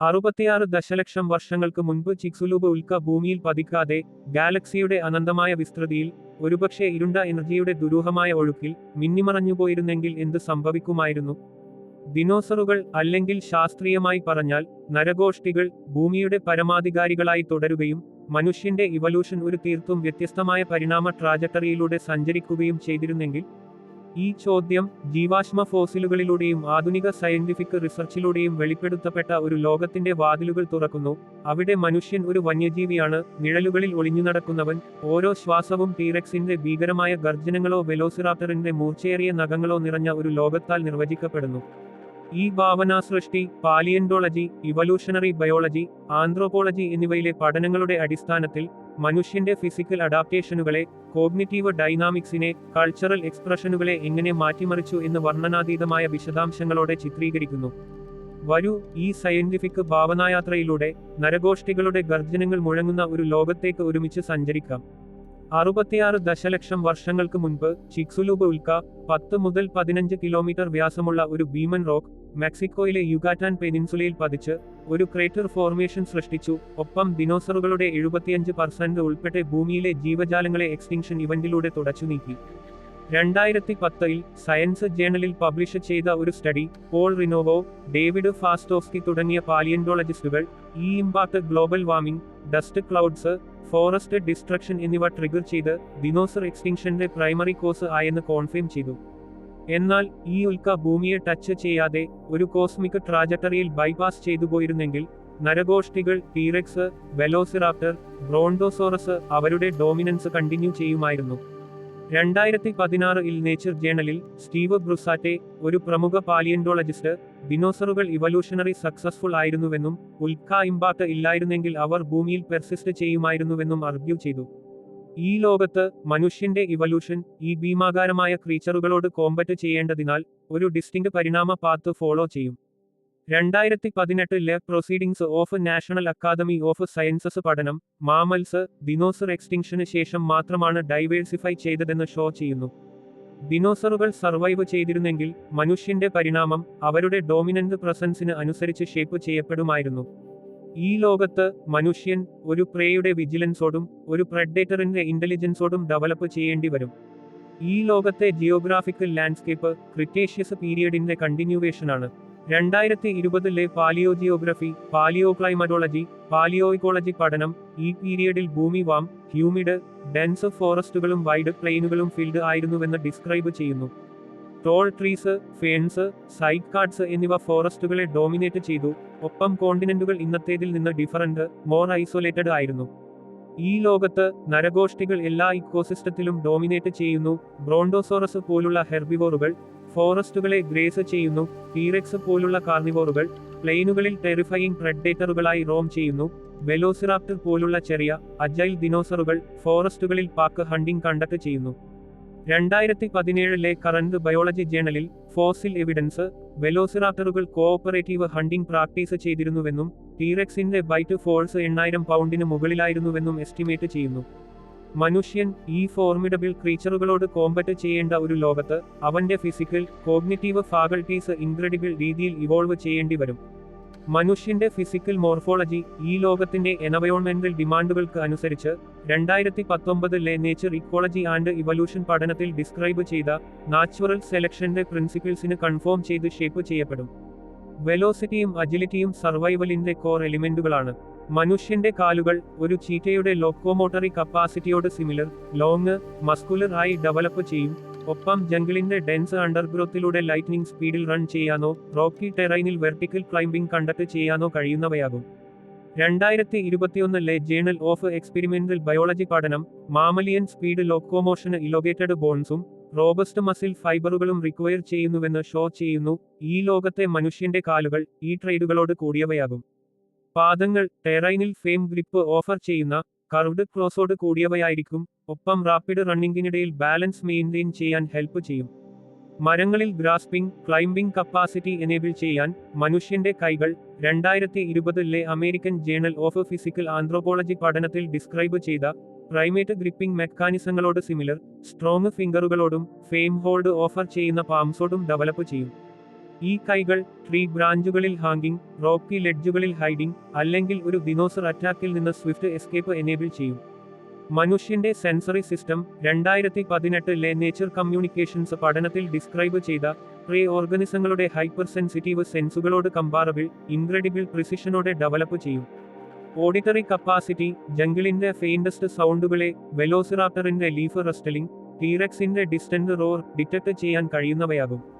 അറുപത്തിയാറ് ദശലക്ഷം വർഷങ്ങൾക്ക് മുൻപ് ചിക്സുലൂബ് ഉൽക്ക ഭൂമിയിൽ പതിക്കാതെ ഗാലക്സിയുടെ അനന്തമായ വിസ്തൃതിയിൽ ഒരുപക്ഷെ ഇരുണ്ട എനർജിയുടെ ദുരൂഹമായ ഒഴുക്കിൽ മിന്നിമറഞ്ഞുപോയിരുന്നെങ്കിൽ എന്ത് സംഭവിക്കുമായിരുന്നു? ദിനോസറുകൾ അല്ലെങ്കിൽ ശാസ്ത്രീയമായി പറഞ്ഞാൽ നരഗോഷ്ഠികൾ ഭൂമിയുടെ പരമാധികാരികളായി തുടരുകയും മനുഷ്യന്റെ ഇവല്യൂഷൻ ഒരു തീർത്തും വ്യത്യസ്തമായ പരിണാമ ട്രാജക്ടറിയിലൂടെ സഞ്ചരിക്കുകയും ചെയ്തിരുന്നെങ്കിൽ ഈ ചോദ്യം ജീവാശ്മ ഫോസിലുകളിലൂടെയും ആധുനിക സയന്റിഫിക് റിസർച്ചിലൂടെയും വെളിപ്പെടുത്തപ്പെട്ട ഒരു ലോകത്തിന്റെ വാതിലുകൾ തുറക്കുന്നു. അവിടെ മനുഷ്യൻ ഒരു വന്യജീവിയാണ്. നിഴലുകളിൽ ഒളിഞ്ഞു നടക്കുന്നവൻ ഓരോ ശ്വാസവും ടീറക്സിന്റെ ഭീകരമായ ഗർജനങ്ങളോ വെലോസിറാപ്റ്ററിന്റെ മൂർച്ചയേറിയ നഖങ്ങളോ നിറഞ്ഞ ഒരു ലോകത്താൽ നിർവചിക്കപ്പെടുന്നു. ഈ ഭാവനാസൃഷ്ടി പാലിയന്റോളജി ഇവല്യൂഷണറി ബയോളജി ആന്ത്രോപോളജി എന്നിവയിലെ പഠനങ്ങളുടെ അടിസ്ഥാനത്തിൽ മനുഷ്യന്റെ ഫിസിക്കൽ അഡാപ്റ്റേഷനുകളെ കോഗ്നിറ്റീവ് ഡൈനാമിക്സിനെ കൾച്ചറൽ എക്സ്പ്രഷനുകളെ എങ്ങനെ മാറ്റിമറിച്ചു എന്ന് വർണനാതീതമായ വിശദാംശങ്ങളോടെ ചിത്രീകരിക്കുന്നു. വരൂ ഈ സയന്റിഫിക് ഭാവനായാത്രയിലൂടെ നരഗോഷ്ഠികളുടെ ഗർജനങ്ങൾ മുഴങ്ങുന്ന ഒരു ലോകത്തേക്ക് ഒരുമിച്ച് സഞ്ചരിക്കാം. അറുപത്തിയാറ് ദശലക്ഷം വർഷങ്ങൾക്ക് മുൻപ് ചിക്സുലൂബ് ഉൽക്ക പത്ത് മുതൽ പതിനഞ്ച് കിലോമീറ്റർ വ്യാസമുള്ള ഒരു ഭീമൻ റോക്ക് മെക്സിക്കോയിലെ യുഗാറ്റാൻ പെനിൻസുലയിൽ പതിച്ച് ഒരു ക്രേറ്റർ ഫോർമേഷൻ സൃഷ്ടിച്ചു. ഒപ്പം ദിനോസറുകളുടെ എഴുപത്തിയഞ്ച് പെർസെന്റ് ഉൾപ്പെട്ട ഭൂമിയിലെ ജീവജാലങ്ങളെ എക്സ്റ്റിങ്ഷൻ ഇവന്റിലൂടെ തുടച്ചു നീക്കി. രണ്ടായിരത്തി പത്തിൽ സയൻസ് ജേണലിൽ പബ്ലിഷ് ചെയ്ത ഒരു സ്റ്റഡി പോൾ റിനോവോ ഡേവിഡ് ഫാസ്റ്റോസ്കി തുടങ്ങിയ പാലിയൻഡോളജിസ്റ്റുകൾ ഈ impact global warming dust clouds forest destruction എന്നിവ ട്രിഗർ ചെയ്ത് ദിനോസർ എക്സ്റ്റിങ്ഷന്റെ പ്രൈമറി കോസ് ആയെന്ന് കോൺഫേം ചെയ്തു. എന്നാൽ ഈ ഉൽക്ക ഭൂമിയെ ടച്ച് ചെയ്യാതെ ഒരു കോസ്മിക് ട്രാജക്ടറിയിൽ ബൈപാസ് ചെയ്തു പോയിരുന്നെങ്കിൽ നരഗോഷ്ഠികൾ ടീറെക്സ് വെലോസിറാപ്റ്റർ ബ്രോണ്ടോസോറസ് അവരുടെ ഡോമിനൻസ് കണ്ടിന്യൂ ചെയ്യുമായിരുന്നു. രണ്ടായിരത്തി പതിനാറിൽ നേച്ചർ ജേണലിൽ സ്റ്റീവ് ബ്രുസാറ്റെ ഒരു പ്രമുഖ പാലിയൻഡോളജിസ്റ്റ് ദിനോസറുകൾ ഇവല്യൂഷണറി സക്സസ്ഫുൾ ആയിരുന്നുവെന്നും ഉൽക്ക ഇമ്പാക്ട് ഇല്ലായിരുന്നെങ്കിൽ അവർ ഭൂമിയിൽ പെർസിസ്റ്റ് ചെയ്യുമായിരുന്നുവെന്നും അർഗ്യൂ ചെയ്തു. ഈ ലോകത്ത് മനുഷ്യന്റെ ഇവല്യൂഷൻ ഈ ഭീമാകാരമായ ക്രീച്ചറുകളോട് കോമ്പറ്റ് ചെയ്യേണ്ടതിനാൽ ഒരു ഡിസ്റ്റിങ് പരിണാമ പാത്ത് ഫോളോ ചെയ്യും. രണ്ടായിരത്തി പതിനെട്ടിലെ Proceedings of National Academy of Sciences പഠനം മാമൽസ് ദിനോസർ എക്സ്റ്റിങ്ഷന് ശേഷം മാത്രമാണ് ഡൈവേഴ്സിഫൈ ചെയ്തതെന്ന് ഷോ ചെയ്യുന്നു. ദിനോസറുകൾ സർവൈവ് ചെയ്തിരുന്നെങ്കിൽ മനുഷ്യന്റെ പരിണാമം അവരുടെ ഡോമിനന്റ് പ്രസൻസിന് അനുസരിച്ച് ഷേപ്പ് ചെയ്യപ്പെടുമായിരുന്നു. ഈ ലോകത്ത് മനുഷ്യൻ ഒരു പ്രേയുടെ വിജിലൻസോടും ഒരു പ്രഡേറ്ററിന്റെ ഇന്റലിജൻസോടും ഡെവലപ്പ് ചെയ്യേണ്ടി വരും. ഈ ലോകത്തെ ജിയോഗ്രാഫിക്കൽ ലാൻഡ്സ്കേപ്പ് ക്രിറ്റേഷ്യസ് പീരിയഡിന്റെ കണ്ടിന്യൂവേഷനാണ് രണ്ടായിരത്തി ഇരുപതിലെ പാലിയോ ജിയോഗ്രഫി പാലിയോ ക്ലൈമറ്റോളജി പാലിയോയിക്കോളജി പഠനം ഈ പീരിയഡിൽ ഭൂമി വാം ഹ്യൂമിഡ് ഡെൻസ് ഫോറസ്റ്റുകളും വൈഡ് പ്ലെയിനുകളും ഫീൽഡ് ആയിരുന്നുവെന്ന് ഡിസ്ക്രൈബ് ചെയ്യുന്നു. Tall trees ferns cycads എന്നിവ ഫോറസ്റ്റുകളെ ഡോമിനേറ്റ് ചെയ്തു. ഒപ്പം കോണ്ടിനെന്റുകൾ ഇന്നത്തേതിൽ നിന്ന് ഡിഫറന്റ് മോർ ഐസൊലേറ്റഡ് ആയിരുന്നു. ഈ ലോകത്ത് നരഗോഷ്ഠികൾ എല്ലാ ഇക്കോസിസ്റ്റത്തിലും ഡോമിനേറ്റ് ചെയ്യുന്നു ബ്രോണ്ടോസോറസ് പോലുള്ള ഹെർബിവോറുകൾ ഫോറസ്റ്റുകളെ ഗ്രേസ് ചെയ്യുന്നു ടീറെക്സ് പോലുള്ള കാർണിവോറുകൾ പ്ലെയിനുകളിൽ ടെറിഫയിങ് പ്രഡേറ്ററുകളായി റോം ചെയ്യുന്നു വെലോസിറാപ്റ്റർ പോലുള്ള ചെറിയ അജൈൽ ദിനോസറുകൾ ഫോറസ്റ്റുകളിൽ പാക്ക് ഹണ്ടിംഗ് കണ്ടക്ട് ചെയ്യുന്നു. രണ്ടായിരത്തി പതിനേഴിലെ കറന്റ് ബയോളജി ജേണലിൽ ഫോസിൽ എവിഡൻസ് വെലോസിറാപ്റ്ററുകൾ കോഓപ്പറേറ്റീവ് ഹണ്ടിംഗ് പ്രാക്ടീസ് ചെയ്തിരുന്നുവെന്നും ടീറെക്സിന്റെ ബൈറ്റ് ഫോഴ്സ് എണ്ണായിരം പൗണ്ടിന് മുകളിലായിരുന്നുവെന്നും എസ്റ്റിമേറ്റ് ചെയ്യുന്നു. മനുഷ്യൻ ഈ ഫോർമിഡബിൾ ക്രീച്ചറുകളോട് കോമ്പറ്റ് ചെയ്യേണ്ട ഒരു ലോകത്ത് അവന്റെ ഫിസിക്കൽ കോഗ്നിറ്റീവ് ഫാക്കൾട്ടീസ് ഇൻക്രെഡിബിൾ രീതിയിൽ ഇവോൾവ് ചെയ്യേണ്ടി വരും മനുഷ്യന്റെ ഫിസിക്കൽ മോർഫോളജി ഈ ലോകത്തിന്റെ എനവയോൺമെന്റൽ ഡിമാൻഡുകൾക്ക് അനുസരിച്ച് രണ്ടായിരത്തി പത്തൊമ്പതിലെ നേച്ചർ ഇക്കോളജി ആൻഡ് ഇവല്യൂഷൻ പഠനത്തിൽ ഡിസ്ക്രൈബ് ചെയ്ത നാച്ചുറൽ സെലക്ഷന്റെ പ്രിൻസിപ്പിൾസിന് കൺഫേം ചെയ്ത് ഷേപ്പ് ചെയ്യപ്പെടും. വെലോസിറ്റിയും അജിലിറ്റിയും സർവൈവലിന്റെ കോർ എലിമെന്റുകളാണ്. മനുഷ്യന്റെ കാലുകൾ ഒരു ചീറ്റയുടെ ലോക്കോമോട്ടറി കപ്പാസിറ്റിയോട് സിമിലർ ലോങ് മസ്കുലർ ആയി ഡെവലപ്പ് ചെയ്യും. ഒപ്പം ജംഗിളിന്റെ ഡെൻസ് അണ്ടർഗ്രോത്തിലൂടെ ലൈറ്റ്നിംഗ് സ്പീഡിൽ റൺ ചെയ്യാനോ റോക്കി ടെറൈനിൽ വെർട്ടിക്കൽ ക്ലൈംബിംഗ് കണ്ടക്ട് ചെയ്യാനോ കഴിയുന്നവയാകും. രണ്ടായിരത്തി ഇരുപത്തിയൊന്നിലെ ജേണൽ ഓഫ് എക്സ്പെരിമെന്റൽ ബയോളജി പഠനം മാമലിയൻ സ്പീഡ് ലോക്കോമോഷന് ഇലോഗേറ്റഡ് ബോൺസും റോബസ്റ്റ് മസിൽ ഫൈബറുകളും റിക്വയർ ചെയ്യുന്നുവെന്ന് ഷോ ചെയ്യുന്നു ഈ ലോകത്തെ മനുഷ്യന്റെ കാലുകൾ ഈ ട്രേഡുകളോട് കൂടിയവയാകും. പാദങ്ങൾ ടെറൈനിൽ ഫെയിം ഗ്രിപ്പ് ഓഫർ ചെയ്യുന്ന കർവ്ഡ് ക്രോസോട് കൂടിയവയായിരിക്കും. ഒപ്പം റാപ്പിഡ് റണ്ണിംഗിനിടയിൽ ബാലൻസ് മെയിന്റെയിൻ ചെയ്യാൻ ഹെൽപ്പ് ചെയ്യും. മരങ്ങളിൽ ഗ്രാസ്പിംഗ് ക്ലൈംബിംഗ് കപ്പാസിറ്റി എനേബിൾ ചെയ്യാൻ മനുഷ്യന്റെ കൈകൾ രണ്ടായിരത്തി ഇരുപതിലെ American Journal of Physical Anthropology പഠനത്തിൽ ഡിസ്ക്രൈബ് ചെയ്ത പ്രൈമേറ്റ് ഗ്രിപ്പിംഗ് മെക്കാനിസങ്ങളോട് സിമിലർ സ്ട്രോങ് ഫിംഗറുകളോടും ഫെയിം ഹോൾഡ് ഓഫർ ചെയ്യുന്ന പാംസോടും ഡെവലപ്പ് ചെയ്യും. ഈ കൈകൾ ട്രീ ബ്രാഞ്ചുകളിൽ ഹാങ്കിങ് റോക്കി ലെഡ്ജുകളിൽ ഹൈഡിംഗ് അല്ലെങ്കിൽ ഒരു ദിനോസർ അറ്റാക്കിൽ നിന്ന് സ്വിഫ്റ്റ് എസ്കേപ്പ് എനേബിൾ ചെയ്യും. മനുഷ്യന്റെ സെൻസറി സിസ്റ്റം രണ്ടായിരത്തി പതിനെട്ടിലെ നേച്ചർ കമ്മ്യൂണിക്കേഷൻസ് പഠനത്തിൽ ഡിസ്ക്രൈബ് ചെയ്ത പ്രേ ഓർഗനിസങ്ങളുടെ ഹൈപ്പർ സെൻസിറ്റീവ് സെൻസുകളോട് കമ്പാറബിൾ ഇൻക്രെഡിബിൾ പ്രിസിഷനോടെ ഡെവലപ്പ് ചെയ്യും. ഓഡിറ്ററി കപ്പാസിറ്റി ജംഗിളിന്റെ ഫെയിൻഡസ്റ്റ് സൗണ്ടുകളെ വെലോസിറാപ്റ്ററിന്റെ ലീഫ് റസ്റ്റലിംഗ് ടീറക്സിന്റെ ഡിസ്റ്റന്റ് റോർ ഡിറ്റക്ട് ചെയ്യാൻ കഴിയുന്നവയാകും.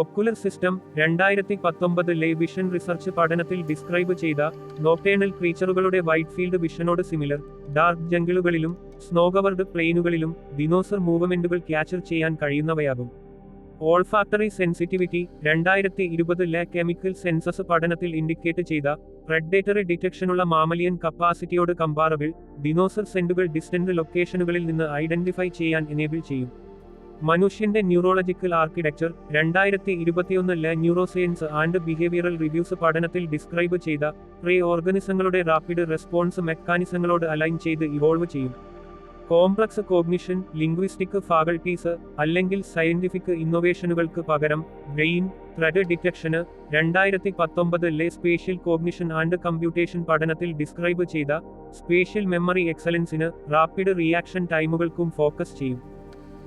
ഒക്കുലർ സിസ്റ്റം രണ്ടായിരത്തി പത്തൊമ്പതിലെ വിഷൻ റിസർച്ച് പഠനത്തിൽ ഡിസ്ക്രൈബ് ചെയ്ത നോക്ടേണൽ ക്രീച്ചറുകളുടെ വൈറ്റ് ഫീൽഡ് വിഷനോട് സിമിലർ ഡാർക്ക് ജംഗിളുകളിലും സ്നോകവർഡ് പ്ലെയിനുകളിലും ദിനോസർ മൂവ്മെന്റുകൾ ക്യാച്ചർ ചെയ്യാൻ കഴിയുന്നവയാകും. ഓൾഫാക്ടറി സെൻസിറ്റിവിറ്റി രണ്ടായിരത്തി ഇരുപതിലെ കെമിക്കൽ സെൻസസ് പഠനത്തിൽ ഇൻഡിക്കേറ്റ് ചെയ്ത പ്രെഡേറ്ററി ഡിറ്റക്ഷനുള്ള മാമലിയൻ കപ്പാസിറ്റിയോട് കമ്പാറബിൾ ദിനോസർ സെന്റുകൾ ഡിസ്റ്റന്റ് ലൊക്കേഷനുകളിൽ നിന്ന് ഐഡന്റിഫൈ ചെയ്യാൻ എനേബിൾ ചെയ്യും. മനുഷ്യന്റെ ന്യൂറോളജിക്കൽ ആർക്കിടെക്ചർ രണ്ടായിരത്തി ഇരുപത്തിയൊന്നിലെ ന്യൂറോസയൻസ് ആൻഡ് ബിഹേവിയറൽ റിവ്യൂസ് പഠനത്തിൽ ഡിസ്ക്രൈബ് ചെയ്ത പ്രീ ഓർഗനിസങ്ങളുടെ റാപ്പിഡ് റെസ്പോൺസ് മെക്കാനിസങ്ങളോട് അലൈൻ ചെയ്ത് ഇവോൾവ് ചെയ്യും. കോംപ്ലക്സ് കോഗ്നിഷൻ ലിംഗ്വിസ്റ്റിക് ഫാക്കൾട്ടീസ് അല്ലെങ്കിൽ സയന്റിഫിക് ഇന്നൊവേഷനുകൾക്ക് പകരം ബ്രെയിൻ ത്രെഡ് ഡിറ്റക്ഷന് രണ്ടായിരത്തി പത്തൊമ്പതിലെ സ്പേഷ്യൽ കോഗ്നിഷൻ ആൻഡ് കമ്പ്യൂട്ടേഷൻ പഠനത്തിൽ ഡിസ്ക്രൈബ് ചെയ്ത സ്പേഷ്യൽ മെമ്മറി എക്സലൻസിന് റാപ്പിഡ് റിയാക്ഷൻ ടൈമുകൾക്കും ഫോക്കസ് ചെയ്യും.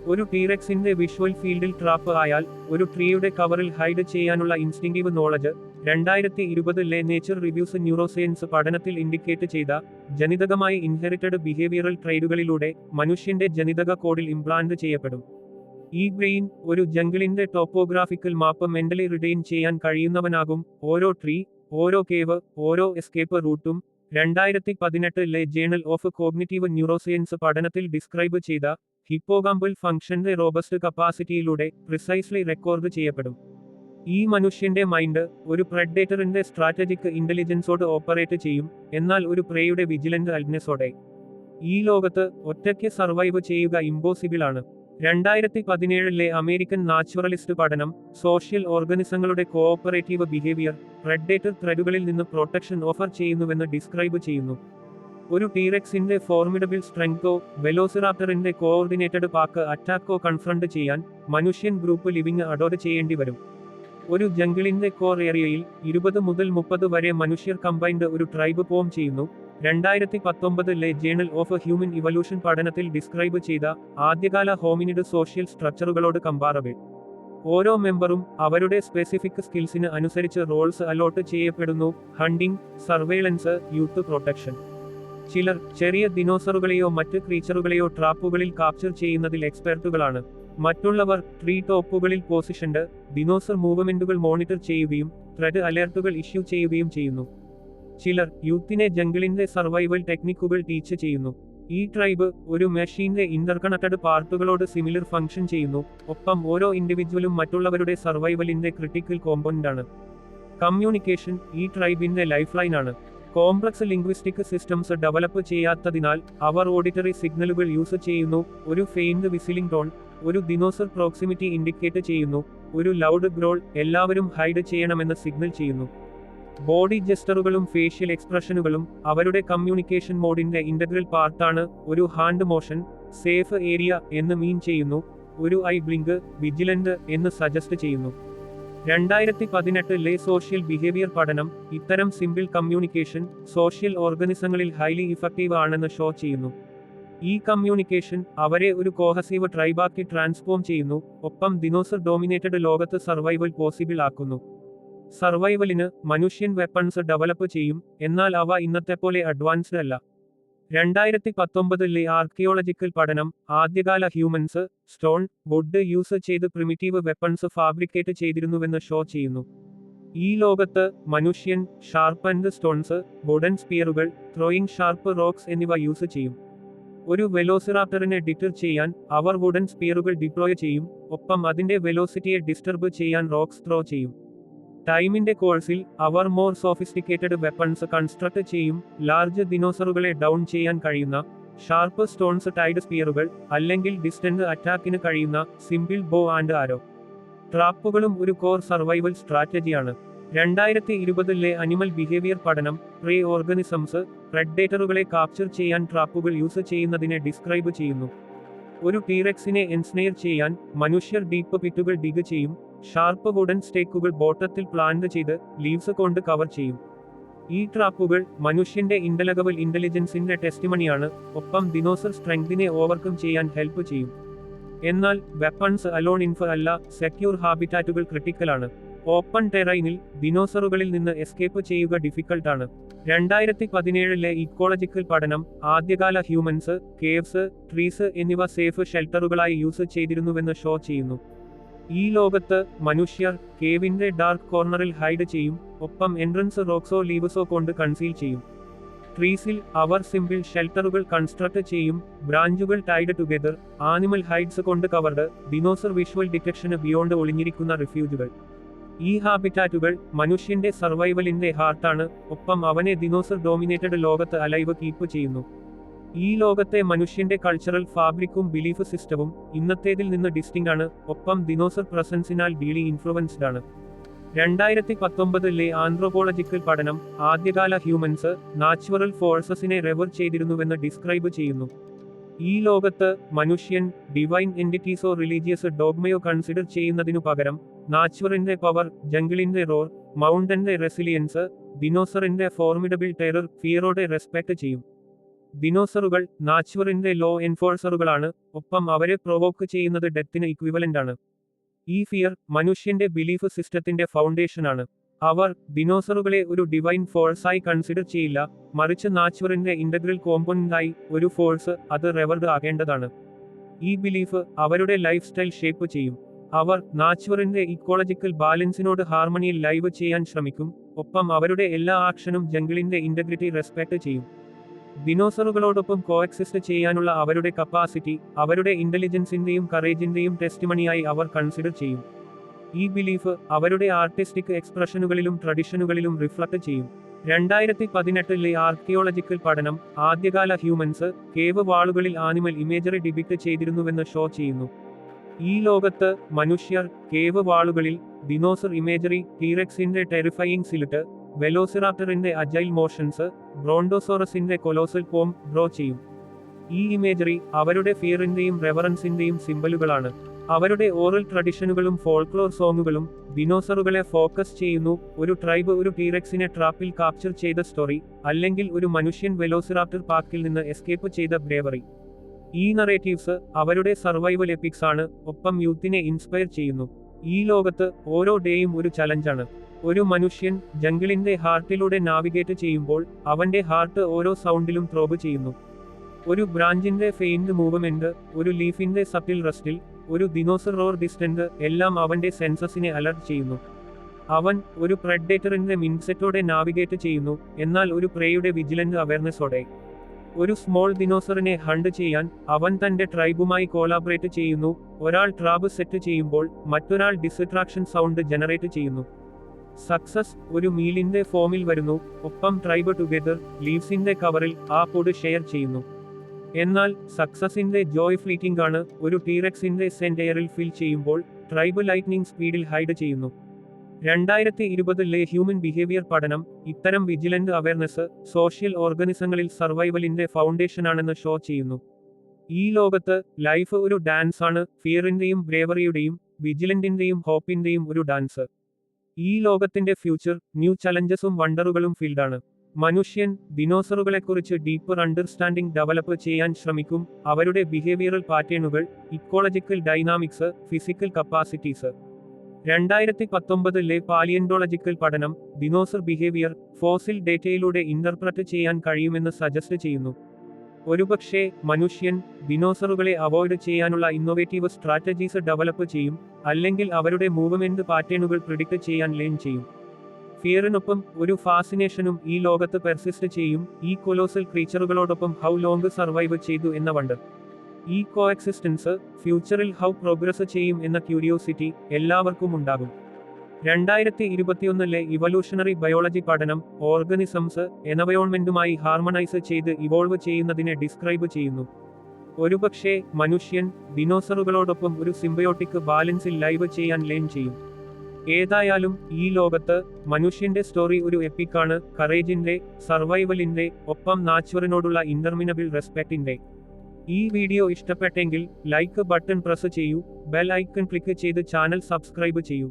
ഒരു ടീറെക്സിന്റെ വിഷ്വൽ ഫീൽഡിൽ ട്രാപ്പ് ആയാൽ ഒരു ട്രീയുടെ കവറിൽ ഹൈഡ് ചെയ്യാനുള്ള ഇൻസ്റ്റിങ്റ്റീവ് നോളജ് രണ്ടായിരത്തി ഇരുപതിലെ നേച്ചർ റിവ്യൂസ് ന്യൂറോസയൻസ് പഠനത്തിൽ ഇൻഡിക്കേറ്റ് ചെയ്ത ജനിതകമായി ഇൻഹെറിറ്റഡ് ബിഹേവിയറൽ ട്രേഡുകളിലൂടെ മനുഷ്യന്റെ ജനിതക കോഡിൽ ഇംപ്ലാന്റ് ചെയ്യപ്പെടും. ഈ ബ്രെയിൻ ഒരു ജംഗിളിന്റെ ടോപ്പോഗ്രാഫിക്കൽ മാപ്പ് മെന്റലി റിഡെയിൻ ചെയ്യാൻ കഴിയുന്നവനാകും. ഓരോ ട്രീ ഓരോ കേവ് ഓരോ എസ്കേപ്പ് റൂട്ടും രണ്ടായിരത്തി പതിനെട്ടിലെ ജേണൽ ഓഫ് കോഗ്നിറ്റീവ് ന്യൂറോസയൻസ് പഠനത്തിൽ ഡിസ്ക്രൈബ് ചെയ്ത ഹിപ്പോകാമ്പൽ ഫംഗ്ഷന്റെ റോബസ്റ്റ് കപ്പാസിറ്റിയിലൂടെ പ്രിസൈസ്ലി റെക്കോർഡ് ചെയ്യപ്പെടും. ഈ മനുഷ്യന്റെ മൈൻഡ് ഒരു പ്രെഡേറ്ററിന്റെ സ്ട്രാറ്റജിക് ഇന്റലിജൻസോട് ഓപ്പറേറ്റ് ചെയ്യും എന്നാൽ ഒരു പ്രേയുടെ വിജിലന്റ് അൽനെസോടെ ഈ ലോകത്ത് ഒറ്റയ്ക്ക് സർവൈവ് ചെയ്യുക ഇമ്പോസിബിൾ ആണ്. രണ്ടായിരത്തി പതിനേഴിലെ അമേരിക്കൻ നാച്ചുറലിസ്റ്റ് പഠനം സോഷ്യൽ ഓർഗനിസങ്ങളുടെ കോഓപ്പറേറ്റീവ് ബിഹേവിയർ പ്രെഡേറ്റർ ത്രെഡുകളിൽ നിന്ന് പ്രൊട്ടക്ഷൻ ഓഫർ ചെയ്യുന്നുവെന്ന് ഡിസ്ക്രൈബ് ചെയ്യുന്നു. ഒരു ടീറെക്സിന്റെ ഫോർമിഡബിൾ സ്ട്രെങ്തോ വെലോസിറാപ്റ്ററിന്റെ കോഓർഡിനേറ്റഡ് പാക്ക് അറ്റാക്കോ കൺഫ്രണ്ട് ചെയ്യാൻ മനുഷ്യൻ ഗ്രൂപ്പ് ലിവിംഗ് അഡോർ ചെയ്യേണ്ടി വരും. ഒരു ജംഗിളിന്റെ കോർ ഏരിയയിൽ ഇരുപത് മുതൽ മുപ്പത് വരെ മനുഷ്യർ കമ്പൈൻഡ് ഒരു ട്രൈബ് ഫോം ചെയ്യുന്നു. രണ്ടായിരത്തി പത്തൊമ്പതിലെ ജേണൽ ഓഫ് ഹ്യൂമൻ ഇവല്യൂഷൻ പഠനത്തിൽ ഡിസ്ക്രൈബ് ചെയ്ത ആദ്യകാല ഹോമിനിഡ് സോഷ്യൽ സ്ട്രക്ചറുകളോട് കമ്പാറബിൾ ഓരോ മെമ്പറും അവരുടെ സ്പെസിഫിക് സ്കിൽസിന് അനുസരിച്ച് റോൾസ് അലോട്ട് ചെയ്യപ്പെടുന്നു. ഹണ്ടിംഗ് സർവേലൻസ് യൂത്ത് പ്രൊട്ടക്ഷൻ ചിലർ ചെറിയ ദിനോസറുകളെയോ മറ്റ് ക്രീച്ചറുകളെയോ ട്രാപ്പുകളിൽ കാപ്ചർ ചെയ്യുന്നതിൽ എക്സ്പെർട്ടുകളാണ് മറ്റുള്ളവർ ട്രീ ടോപ്പുകളിൽ പോസിഷൻഡ് ദിനോസർ മൂവ്മെന്റുകൾ മോണിറ്റർ ചെയ്യുകയും ത്രെഡ് അലേർട്ടുകൾ ഇഷ്യൂ ചെയ്യുകയും ചെയ്യുന്നു. ചിലർ യൂത്തിനെ ജംഗിളിന്റെ സർവൈവൽ ടെക്നിക്കുകൾ ടീച്ച് ചെയ്യുന്നു. ഈ ട്രൈബ് ഒരു മെഷീന്റെ ഇന്റർകണക്റ്റഡ് പാർട്ടുകളോട് സിമിലർ ഫംഗ്ഷൻ ചെയ്യുന്നു. ഒപ്പം ഓരോ ഇൻഡിവിജ്വലും മറ്റുള്ളവരുടെ സർവൈവലിന്റെ ക്രിട്ടിക്കൽ കോമ്പൗണ്ടാണ് കമ്മ്യൂണിക്കേഷൻ ഈ ട്രൈബിന്റെ ലൈഫ് ലൈനാണ് കോംപ്ലക്സ് ലിംഗ്വിസ്റ്റിക് സിസ്റ്റംസ് ഡെവലപ്പ് ചെയ്യാത്തതിനാൽ അവർ ഓഡിറ്ററി സിഗ്നലുകൾ യൂസ് ചെയ്യുന്നു ഒരു ഫെയിൻഡ് വിസിലിംഗ് ടോൺ ഒരു ദിനോസർ പ്രോക്സിമിറ്റി ഇൻഡിക്കേറ്റ് ചെയ്യുന്നു ഒരു ലൗഡ് ഗ്രോൾ എല്ലാവരും ഹൈഡ് ചെയ്യണമെന്ന് സിഗ്നൽ ചെയ്യുന്നു. ബോഡി ജെസ്റ്ററുകളും ഫേഷ്യൽ എക്സ്പ്രഷനുകളും അവരുടെ കമ്മ്യൂണിക്കേഷൻ മോഡിന്റെ ഇന്റഗ്രൽ പാർട്ടാണ് ഒരു ഹാൻഡ് മോഷൻ സേഫ് ഏരിയ എന്ന് മീൻ ചെയ്യുന്നു ഒരു ഐ ബ്ലിങ്ക് വിജിലന്റ് എന്ന് സജസ്റ്റ് ചെയ്യുന്നു. രണ്ടായിരത്തി പതിനെട്ട് ലേ സോഷ്യൽ ബിഹേവിയർ പഠനം ഇത്തരം സിമ്പിൾ കമ്മ്യൂണിക്കേഷൻ സോഷ്യൽ ഓർഗനിസങ്ങളിൽ ഹൈലി ഇഫക്റ്റീവ് ആണെന്ന് ഷോ ചെയ്യുന്നു. ഈ കമ്മ്യൂണിക്കേഷൻ അവരെ ഒരു കോഹസീവ് ട്രൈബാക്കി ട്രാൻസ്ഫോം ചെയ്യുന്നു ഒപ്പം ദിനോസർ ഡോമിനേറ്റഡ് ലോകത്ത് സർവൈവൽ പോസിബിൾ ആക്കുന്നു. സർവൈവലിന് മനുഷ്യൻ വെപ്പൺസ് ഡെവലപ്പ് ചെയ്യും എന്നാൽ അവ ഇന്നത്തെ പോലെ അഡ്വാൻസ്ഡ് അല്ല. രണ്ടായിരത്തി പത്തൊമ്പതിലെ ആർക്കിയോളജിക്കൽ പഠനം ആദ്യകാല ഹ്യൂമൻസ് സ്റ്റോൺ വുഡ് യൂസ് ചെയ്ത് പ്രിമിറ്റീവ് വെപ്പൺസ് ഫാബ്രിക്കേറ്റ് ചെയ്തിരുന്നുവെന്ന് ഷോ ചെയ്യുന്നു. ഈ ലോകത്ത് മനുഷ്യൻ ഷാർപ്പ് ആൻഡ് സ്റ്റോൺസ് വുഡൻ സ്പിയറുകൾ ത്രോയിങ് ഷാർപ്പ് റോക്സ് എന്നിവ യൂസ് ചെയ്യും. ഒരു വെലോസിറാപ്റ്ററിനെ ഡിറ്റർ ചെയ്യാൻ അവർ വുഡൻ സ്പിയറുകൾ ഡിപ്ലോയ് ചെയ്യും ഒപ്പം അതിന്റെ വെലോസിറ്റിയെ ഡിസ്റ്റർബ് ചെയ്യാൻ റോക്സ് ത്രോ ചെയ്യും. ടൈമിന്റെ കോഴ്സിൽ അവർ മോർ സോഫിസ്റ്റിക്കേറ്റഡ് വെപ്പൺസ് കൺസ്ട്രക്ട് ചെയ്യും ലാർജ് ദിനോസറുകളെ ഡൗൺ ചെയ്യാൻ കഴിയുന്ന ഷാർപ്പ് സ്റ്റോൺസ് ടൈഡ് സ്പിയറുകൾ അല്ലെങ്കിൽ ഡിസ്റ്റന്റ് അറ്റാക്കിന് കഴിയുന്ന സിമ്പിൾ ബോ ആൻഡ് ആരോ ട്രാപ്പുകളും ഒരു കോർ സർവൈവൽ സ്ട്രാറ്റജിയാണ് രണ്ടായിരത്തി ഇരുപതിലെ അനിമൽ ബിഹേവിയർ പഠനം പ്രേ ഓർഗനിസംസ് റെഡ്ഡേറ്ററുകളെ കാപ്ചർ ചെയ്യാൻ ട്രാപ്പുകൾ യൂസ് ചെയ്യുന്നതിനെ ഡിസ്ക്രൈബ് ചെയ്യുന്നു. ഒരു ടീറെക്സിനെ എൻസ്നെയർ ചെയ്യാൻ മനുഷ്യർ ഡീപ്പ് പിറ്റുകൾ ഡിഗ് ചെയ്യും ഷാർപ്പ് വുഡൻ സ്റ്റേക്കുകൾ ബോട്ടത്തിൽ പ്ലാന്റ് ചെയ്ത് ലീവ്സ് കൊണ്ട് കവർ ചെയ്യും. ഈ ട്രാപ്പുകൾ മനുഷ്യന്റെ ഇന്റലഗബിൾ ഇന്റലിജൻസിന്റെ ടെസ്റ്റിമണിയാണ്. ഒപ്പം ദിനോസർ സ്ട്രെങ്തിനെ ഓവർകം ചെയ്യാൻ ഹെൽപ്പ് ചെയ്യും. എന്നാൽ വെപ്പൺസ് അലോൺ ഇൻഫർ അല്ല സെക്യൂർ ഹാബിറ്റാറ്റുകൾ ക്രിട്ടിക്കലാണ്. ഓപ്പൺ ടെറൈനിൽ ദിനോസറുകളിൽ നിന്ന് എസ്കേപ്പ് ചെയ്യുക ഡിഫിക്കൾട്ടാണ് രണ്ടായിരത്തി പതിനേഴിലെ ഇക്കോളജിക്കൽ പഠനം ആദ്യകാല ഹ്യൂമൻസ് കേവ്സ് ട്രീസ് എന്നിവ സേഫ് ഷെൽട്ടറുകളായി യൂസ് ചെയ്തിരുന്നുവെന്ന് ഷോ ചെയ്യുന്നു. ഈ ലോകത്ത് മനുഷ്യർ കേവിന്റെ ഡാർക്ക് കോർണറിൽ ഹൈഡ് ചെയ്യും ഒപ്പം എൻട്രൻസ് റോക്സോ ലീവ്സോ കൊണ്ട് കൺസീൽ ചെയ്യും. ട്രീസിൽ അവർ സിമ്പിൾ ഷെൽട്ടറുകൾ കൺസ്ട്രക്ട് ചെയ്യും ബ്രാഞ്ചുകൾ ടൈഡ് ടുഗെദർ ആനിമൽ ഹൈഡ്സ് കൊണ്ട് കവർഡ് ദിനോസർ വിഷ്വൽ ഡിറ്റക്ഷന് ബിയോണ്ട് ഒളിഞ്ഞിരിക്കുന്ന റിഫ്യൂജുകൾ. ഈ ഹാബിറ്റാറ്റുകൾ മനുഷ്യന്റെ സർവൈവലിന്റെ ഹാർട്ടാണ് ഒപ്പം അവനെ ദിനോസർ ഡോമിനേറ്റഡ് ലോകത്ത് അലൈവ് കീപ്പ് ചെയ്യുന്നു. ഈ ലോകത്തെ മനുഷ്യന്റെ കൾച്ചറൽ ഫാബ്രിക്കും ബിലീഫ് സിസ്റ്റവും ഇന്നത്തേതിൽ നിന്ന് ഡിസ്റ്റിംഗ് ആണ്. ഒപ്പം ദിനോസർ പ്രസൻസിനാൽ ഡീലി ഇൻഫ്ലുവൻസ്ഡ് ആണ്. രണ്ടായിരത്തി പത്തൊമ്പതിലെ ആന്ത്രോപോളജിക്കൽ പഠനം ആദ്യകാല ഹ്യൂമൻസ് നാച്ചുറൽ ഫോഴ്സസിനെ റെവർ ചെയ്തിരുന്നുവെന്ന് ഡിസ്ക്രൈബ് ചെയ്യുന്നു. ഈ ലോകത്ത് മനുഷ്യൻ ഡിവൈൻ എന്റിറ്റീസോ റിലീജിയസ് ഡോഗ്മയോ കൺസിഡർ ചെയ്യുന്നതിനു പകരം നാച്ചുറിന്റെ പവർ ജംഗിളിന്റെ റോർ മൗണ്ടന്റെ റെസിലിയൻസ് ദിനോസറിന്റെ ഫോർമിഡബിൾ ടെറർ ഫിയറോടെ റെസ്പെക്ട് ചെയ്യും. ദിനോസറുകൾ നാച്ചുറിന്റെ ലോ എൻഫോഴ്സറുകളാണ് ഒപ്പം അവരെ പ്രൊവോക്ക് ചെയ്യുന്നത് ഡെത്തിന് ഇക്വിവലന്റ് ആണ്. ഈ ഫിയർ മനുഷ്യന്റെ ബിലീഫ് സിസ്റ്റത്തിന്റെ ഫൗണ്ടേഷനാണ് അവർ ദിനോസറുകളെ ഒരു ഡിവൈൻ ഫോഴ്സായി കൺസിഡർ ചെയ്യില്ല. മറിച്ച് നാച്ചുറിന്റെ ഇന്റഗ്രൽ കോമ്പോണന്റായി ഒരു ഫോഴ്സ് അത് റെവർഡ് ആകേണ്ടതാണ്. ഈ ബിലീഫ് അവരുടെ ലൈഫ് സ്റ്റൈൽ ഷേപ്പ് ചെയ്യും. അവർ നാച്ചുറിന്റെ ഇക്കോളജിക്കൽ ബാലൻസിനോട് ഹാർമണിയിൽ ലൈവ് ചെയ്യാൻ ശ്രമിക്കും. ഒപ്പം അവരുടെ എല്ലാ ആക്ഷനും ജംഗിളിന്റെ ഇന്റഗ്രിറ്റി റെസ്പെക്ട് ചെയ്യും. ദിനോസറുകളോടൊപ്പം കോഎക്സിസ്റ്റ് ചെയ്യാനുള്ള അവരുടെ കപ്പാസിറ്റി അവരുടെ ഇന്റലിജൻസിന്റെയും കറേജിന്റെയും ടെസ്റ്റിമണിയായി അവർ കൺസിഡർ ചെയ്യും. ഈ ബിലീഫ് അവരുടെ ആർട്ടിസ്റ്റിക് എക്സ്പ്രഷനുകളിലും ട്രഡിഷനുകളിലും റിഫ്ലക്ട് ചെയ്യും. രണ്ടായിരത്തി പതിനെട്ടിലെ ആർക്കിയോളജിക്കൽ പഠനം ആദ്യകാല ഹ്യൂമൻസ് കേവ് വാളുകളിൽ ആനിമൽ ഇമേജറി ഡിബിക്ട് ചെയ്തിരുന്നുവെന്ന് ഷോ ചെയ്യുന്നു. ഈ ലോകത്ത് മനുഷ്യർ കേവ് വാളുകളിൽ ദിനോസർ ഇമേജറി ടീറെക്സിന്റെ ടെറിഫയിങ് സിലിട്ട് വെലോസിറാപ്റ്ററിന്റെ അജൈൽ മോഷൻസ് ബ്രോണ്ടോസോറസിന്റെ കൊലോസൽ പോം ഡ്രോ ചെയ്യും. ഈ ഇമേജറി അവരുടെ ഫിയറിന്റെയും റെവറൻസിന്റെയും സിംബലുകളാണ് അവരുടെ ഓറൽ ട്രഡിഷനുകളും ഫോൾക്ലോർ സോങ്ങുകളും ദിനോസറുകളെ ഫോക്കസ് ചെയ്യുന്നു. ഒരു ട്രൈബ് ഒരു ടീറെക്സിനെ ട്രാപ്പിൽ കാപ്ചർ ചെയ്ത സ്റ്റോറി അല്ലെങ്കിൽ ഒരു മനുഷ്യൻ വെലോസിറാപ്റ്റർ പാർക്കിൽ നിന്ന് എസ്കേപ്പ് ചെയ്ത ബ്രേവറി. ഈ നറേറ്റീവ്സ് അവരുടെ സർവൈവൽ എപ്പിക്സ് ആണ് ഒപ്പം യൂത്തിനെ ഇൻസ്പയർ ചെയ്യുന്നു. ഈ ലോകത്ത് ഓരോ ഡേയും ഒരു ചലഞ്ചാണ്. ഒരു മനുഷ്യൻ ജംഗിളിന്റെ ഹാർട്ടിലൂടെ നാവിഗേറ്റ് ചെയ്യുമ്പോൾ അവന്റെ ഹാർട്ട് ഓരോ സൗണ്ടിലും ത്രോബ് ചെയ്യുന്നു. ഒരു ബ്രാഞ്ചിന്റെ ഫെയിൻഡ് മൂവ്മെന്റ് ഒരു ലീഫിന്റെ സട്ടിൽ റസ്റ്റിൽ ഒരു ദിനോസർ റോർ ഡിസ്റ്റന്റ് എല്ലാം അവന്റെ സെൻസസിനെ അലർട്ട് ചെയ്യുന്നു. അവൻ ഒരു പ്രെഡേറ്ററിന്റെ മിൻസെറ്റോടെ നാവിഗേറ്റ് ചെയ്യുന്നു എന്നാൽ ഒരു പ്രേയുടെ വിജിലന്റ് അവയർനെസ്സോടെ. ഒരു സ്മോൾ ദിനോസറിനെ ഹണ്ട് ചെയ്യാൻ അവൻ തന്റെ ട്രൈബുമായി കോളാബറേറ്റ് ചെയ്യുന്നു ഒരാൾ ട്രാബ് സെറ്റ് ചെയ്യുമ്പോൾ മറ്റൊരാൾ ഡിസ്ട്രാക്ഷൻ സൗണ്ട് ജനറേറ്റ് ചെയ്യുന്നു. സക്സസ് ഒരു മീലിന്റെ ഫോമിൽ വരുന്നു. ഒപ്പം ട്രൈബ് ടുഗെദർ ലീവ്സിന്റെ കവറിൽ ആ പൊട് ഷെയർ ചെയ്യുന്നു. എന്നാൽ സക്സസിന്റെ ജോയ് ഫ്ലീറ്റിംഗ് ആണ് ഒരു ടീറെക്സിന്റെ സെന്റ് ഫിൽ ചെയ്യുമ്പോൾ ട്രൈബ് ലൈറ്റ്നിങ് സ്പീഡിൽ ഹൈഡ് ചെയ്യുന്നു. രണ്ടായിരത്തി ഇരുപതിലെ ഹ്യൂമൻ ബിഹേവിയർ പഠനം ഇത്തരം വിജിലന്റ് അവയർനെസ് സോഷ്യൽ ഓർഗനിസങ്ങളിൽ സർവൈവലിന്റെ ഫൗണ്ടേഷനാണെന്ന് ഷോ ചെയ്യുന്നു. ഈ ലോകത്ത് ലൈഫ് ഒരു ഡാൻസ് ആണ്. ഫിയറിന്റെയും ബ്രേവറിയുടെയും വിജിലന്റിന്റെയും ഹോപ്പിന്റെയും ഒരു ഡാൻസ് ഈ ലോകത്തിന്റെ ഫ്യൂച്ചർ ന്യൂ ചലഞ്ചസും വണ്ടറുകളും ഫീൽഡാണ് മനുഷ്യൻ ദിനോസറുകളെക്കുറിച്ച് ഡീപ്പർ അണ്ടർസ്റ്റാൻഡിംഗ് ഡെവലപ്പ് ചെയ്യാൻ ശ്രമിക്കും. അവരുടെ ബിഹേവിയറൽ പാറ്റേണുകൾ ഇക്കോളജിക്കൽ ഡൈനാമിക്സ് ഫിസിക്കൽ കപ്പാസിറ്റീസ് രണ്ടായിരത്തി പത്തൊമ്പതിലെ പാലിയൻഡോളജിക്കൽ പഠനം ദിനോസർ ബിഹേവിയർ ഫോസിൽ ഡേറ്റയിലൂടെ ഇന്റർപ്രറ്റ് ചെയ്യാൻ കഴിയുമെന്ന് സജസ്റ്റ് ചെയ്യുന്നു. ഒരുപക്ഷെ മനുഷ്യൻ ദിനോസറുകളെ അവോയ്ഡ് ചെയ്യാനുള്ള ഇന്നോവേറ്റീവ് സ്ട്രാറ്റജീസ് ഡെവലപ്പ് ചെയ്യും. അല്ലെങ്കിൽ അവരുടെ മൂവ്മെന്റ് പാറ്റേണുകൾ പ്രിഡിക്റ്റ് ചെയ്യാൻ ലേൺ ചെയ്യും. ഫിയറിനൊപ്പം ഒരു ഫാസിനേഷനും ഈ ലോകത്ത് പെർസിസ്റ്റ് ചെയ്യും. ഈ കൊലോസൽ ക്രീച്ചറുകളോടൊപ്പം ഹൗ ലോങ് സർവൈവ് ചെയ്തു എന്ന വണ്ട് ഈ കോഎക്സിസ്റ്റൻസ് ഫ്യൂച്ചറിൽ ഹൗ പ്രോഗ്രസ് ചെയ്യും എന്ന ക്യൂരിയോസിറ്റി എല്ലാവർക്കും ഉണ്ടാകും. രണ്ടായിരത്തി ഇരുപത്തിയൊന്നിലെ ഇവല്യൂഷണറി ബയോളജി പഠനം ഓർഗനിസംസ് എനവയോൺമെന്റുമായി ഹാർമണൈസ് ചെയ്ത് ഇവോൾവ് ചെയ്യുന്നതിനെ ഡിസ്ക്രൈബ് ചെയ്യുന്നു. ഒരുപക്ഷെ മനുഷ്യൻ ഡിനോസറുകളോടൊപ്പം ഒരു സിംബയോട്ടിക് ബാലൻസിൽ ലൈവ് ചെയ്യാൻ ലേൺ ചെയ്യും. ഏതായാലും ഈ ലോകത്ത് മനുഷ്യന്റെ സ്റ്റോറി ഒരു എപ്പിക്കാണ് കറേജിന്റെ സർവൈവലിന്റെ ഒപ്പം നാച്ചുറിനോടുള്ള ഇന്റർമിനബിൾ റെസ്പെക്റ്റിന്റെ. ഈ വീഡിയോ ഇഷ്ടപ്പെട്ടെങ്കിൽ ലൈക്ക് ബട്ടൺ പ്രസ് ചെയ്യൂ ബെൽ ഐക്കൺ ക്ലിക്ക് ചെയ്ത് ചാനൽ സബ്സ്ക്രൈബ് ചെയ്യൂ.